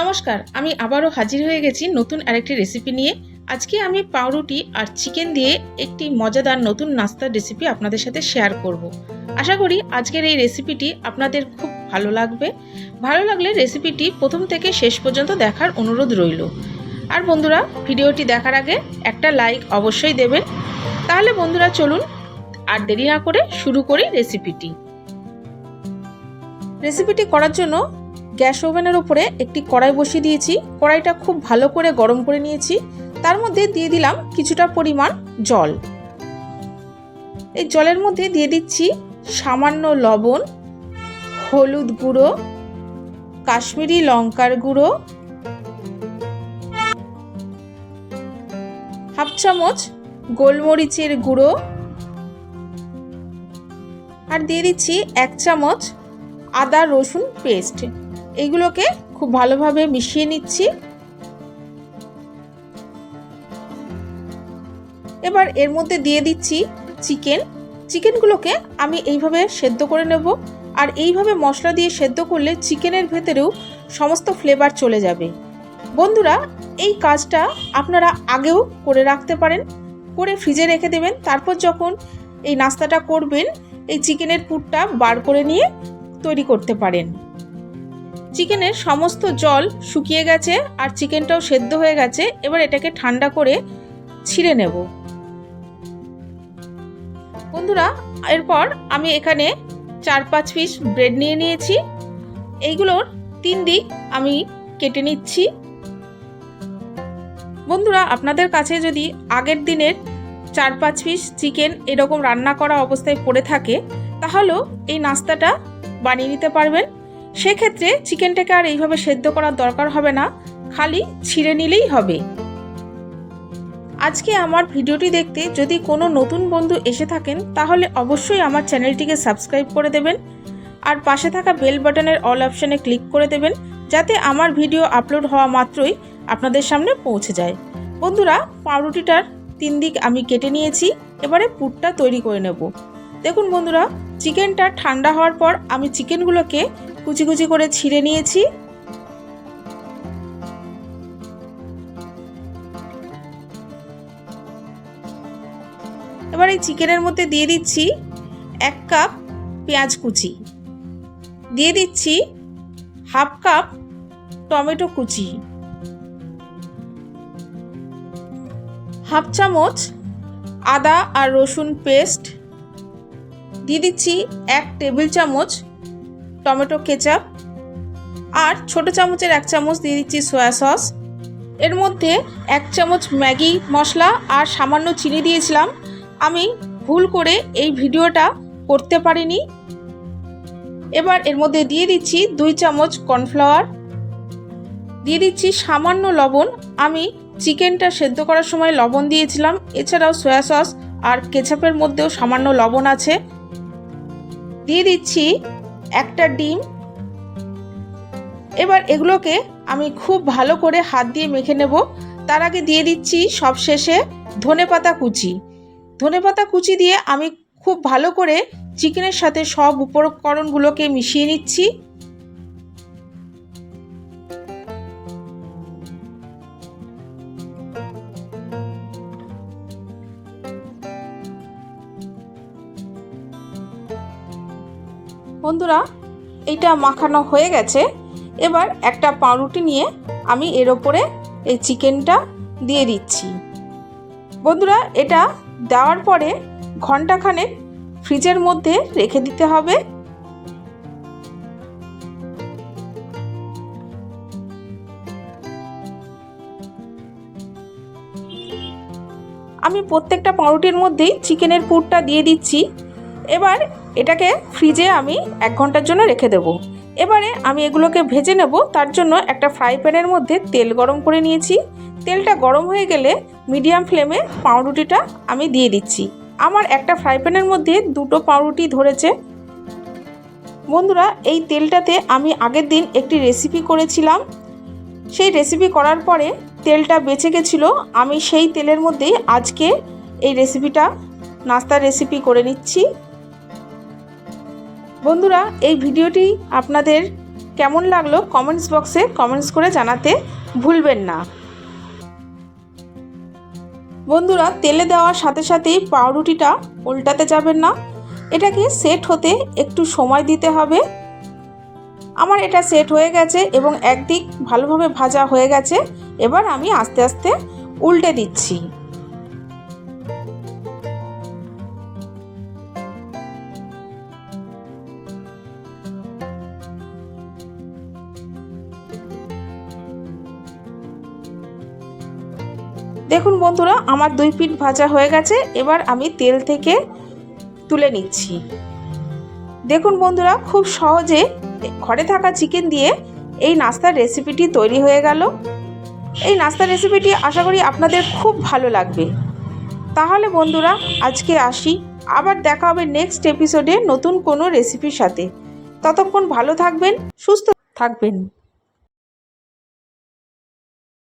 নমস্কার, আমি আবারও হাজির হয়ে গেছি নতুন আরেকটি রেসিপি নিয়ে। আজকে আমি পাউরুটি আর চিকেন দিয়ে একটি মজাদার নতুন নাস্তার রেসিপি আপনাদের সাথে শেয়ার করব। আশা করি আজকের এই রেসিপিটি আপনাদের খুব ভালো লাগবে। ভালো লাগলে রেসিপিটি প্রথম থেকে শেষ পর্যন্ত দেখার অনুরোধ রইল। আর বন্ধুরা, ভিডিওটি দেখার আগে একটা লাইক অবশ্যই দেবেন। তাহলে বন্ধুরা, চলুন আর দেরি না করে শুরু করি রেসিপিটি রেসিপিটি করার জন্য গ্যাস ওভেনের উপরে একটি কড়াই বসিয়ে দিয়েছি। কড়াইটা খুব ভালো করে গরম করে নিয়েছি। তার মধ্যে দিয়ে দিলাম কিছুটা পরিমাণ জল। এই জলের মধ্যে দিয়ে দিচ্ছি সামান্য লবণ, হলুদ গুঁড়ো, কাশ্মীরি লঙ্কার গুঁড়ো, হাফ চামচ গোলমরিচের গুঁড়ো আর দিয়ে দিচ্ছি এক চামচ আদা রসুন পেস্ট। এইগুলোকে খুব ভালোভাবে মিশিয়ে নিচ্ছি। এবার এর মধ্যে দিয়ে দিচ্ছি চিকেন। চিকেনগুলোকে আমি এইভাবে সেদ্ধ করে নেব। আর এইভাবে মশলা দিয়ে সেদ্ধ করলে চিকেনের ভেতরেও সমস্ত ফ্লেভার চলে যাবে। বন্ধুরা, এই কাজটা আপনারা আগেও করে রাখতে পারেন। করে ফ্রিজে রেখে দেবেন। তারপর যখন এই নাস্তাটা করবেন, এই চিকেনের পুরটা বার করে নিয়ে তৈরি করতে পারেন। চিকেনের সমস্ত জল শুকিয়ে গেছে আর চিকেনটাও সেদ্ধ হয়ে গেছে। এবার এটাকে ঠান্ডা করে ছিঁড়ে নেব। বন্ধুরা, এরপর আমি এখানে চার পাঁচ পিস ব্রেড নিয়ে নিয়েছি। এইগুলোর তিন দিক আমি কেটে নিচ্ছি। বন্ধুরা, আপনাদের কাছে যদি আগের দিনের চার পাঁচ পিস চিকেন এরকম রান্না করা অবস্থায় পড়ে থাকে, তাহলেও এই নাস্তাটা বানিয়ে নিতে পারবেন। সেক্ষেত্রে চিকেনটাকে আর এইভাবে সেদ্ধ করার দরকার হবে না, খালি ছিঁড়ে নিলেই হবে। আজকে আমার ভিডিওটি দেখতে যদি কোনো নতুন বন্ধু এসে থাকেন, তাহলে অবশ্যই আমার চ্যানেলটিকে সাবস্ক্রাইব করে দেবেন আর পাশে থাকা বেল বাটনের অল অপশানে ক্লিক করে দেবেন, যাতে আমার ভিডিও আপলোড হওয়া মাত্রই আপনাদের সামনে পৌঁছে যায়। বন্ধুরা, পাউরুটিটার তিন দিক আমি কেটে নিয়েছি, এবারে পুরটা তৈরি করে নেব। দেখুন বন্ধুরা, চিকেনটা ঠান্ডা হওয়ার পর আমি চিকেনগুলোকে কুচি কুচি করে ছিঁড়ে নিয়েছি। এবার এই চিকেনের মধ্যে দিয়ে দিচ্ছি এক কাপ পেঁয়াজ কুচি। দিয়ে দিচ্ছি হাফ কাপ টমেটো কুচি। হাফ চামচ আদা আর রসুন পেস্ট। দিয়ে দিচ্ছি এক টেবিল চামচ টমেটো কেচাপ আর ছোট চামচের এক চামচ দিয়ে দিচ্ছি সয়া সস। এর মধ্যে এক চামচ ম্যাগি মশলা আর সামান্য চিনি দিয়েছিলাম। আমি ভুল করে এই ভিডিওটা করতে পারিনি। এবার এর মধ্যে দিয়ে দিচ্ছি দুই চামচ কর্নফ্লাওয়ার। দিয়ে দিচ্ছি সামান্য লবণ। আমি চিকেনটা সেদ্ধ করার সময় লবণ দিয়েছিলাম। এছাড়াও সয়া সস আর কেচাপের মধ্যেও সামান্য লবণ আছে। দিয়ে দিচ্ছি একটা ডিম। এবার এগুলোকে আমি খুব ভালো করে হাত দিয়ে মেখে নেব। তার আগে দিয়ে দিচ্ছি সব শেষে ধনে পাতা কুচি। ধনে পাতা কুচি দিয়ে আমি খুব ভালো করে চিকেনের সাথে সব উপকরণগুলোকে মিশিয়ে নিচ্ছি। বন্ধুরা, এইটা মাখানো হয়ে গেছে। এবার একটা পাউরুটি নিয়ে আমি এর ওপরে এই চিকেনটা দিয়ে দিচ্ছি। বন্ধুরা, এটা দেওয়ার পরে ঘন্টাখানেক ফ্রিজের মধ্যে রেখে দিতে হবে। আমি প্রত্যেকটা পাউরুটির মধ্যেই চিকেনের পুরটা দিয়ে দিচ্ছি। এবার এটাকে ফ্রিজে আমি এক ঘণ্টার জন্য রেখে দেবো। এবারে আমি এগুলোকে ভেজে নেব, তার জন্য একটা ফ্রাই প্যানের মধ্যে তেল গরম করে নিয়েছি। তেলটা গরম হয়ে গেলে মিডিয়াম ফ্লেমে পাউরুটিটা আমি দিয়ে দিচ্ছি। আমার একটা ফ্রাই প্যানের মধ্যে দুটো পাউরুটি ধরেছে। বন্ধুরা, এই তেলটাতে আমি আগের দিন একটি রেসিপি করেছিলাম। সেই রেসিপি করার পরে তেলটা বেঁচে গেছিল। আমি সেই তেলের মধ্যেই আজকে এই রেসিপিটা নাস্তার রেসিপি করে নিচ্ছি। বন্ধুরা, এই ভিডিওটি আপনাদের কেমন লাগল কমেন্টস বক্সে কমেন্টস করে জানাতে ভুলবেন না। বন্ধুরা, তেলে দেওয়ার সাথে সাথেই পাউরুটিটা উল্টাতে যাবেন না। এটাকে সেট হতে একটু সময় দিতে হবে। আমার এটা সেট হয়ে গেছে এবং একদিক ভালোভাবে ভাজা হয়ে গেছে। এবার আমি আস্তে আস্তে উল্টে দিচ্ছি। দেখুন বন্ধুরা, আমার দুই পিঠ ভাজা হয়ে গেছে, এবার আমি তেল থেকে তুলে নিচ্ছি। দেখুন বন্ধুরা, খুব সহজে ঘরে থাকা চিকেন দিয়ে এই নাস্তার রেসিপিটি তৈরি হয়ে গেল। এই নাস্তার রেসিপিটি আশা করি আপনাদের খুব ভালো লাগবে। তাহলে বন্ধুরা, আজকে আসি। আবার দেখা হবে নেক্সট এপিসোডে নতুন কোনো রেসিপির সাথে। ততক্ষণ ভালো থাকবেন, সুস্থ থাকবেন।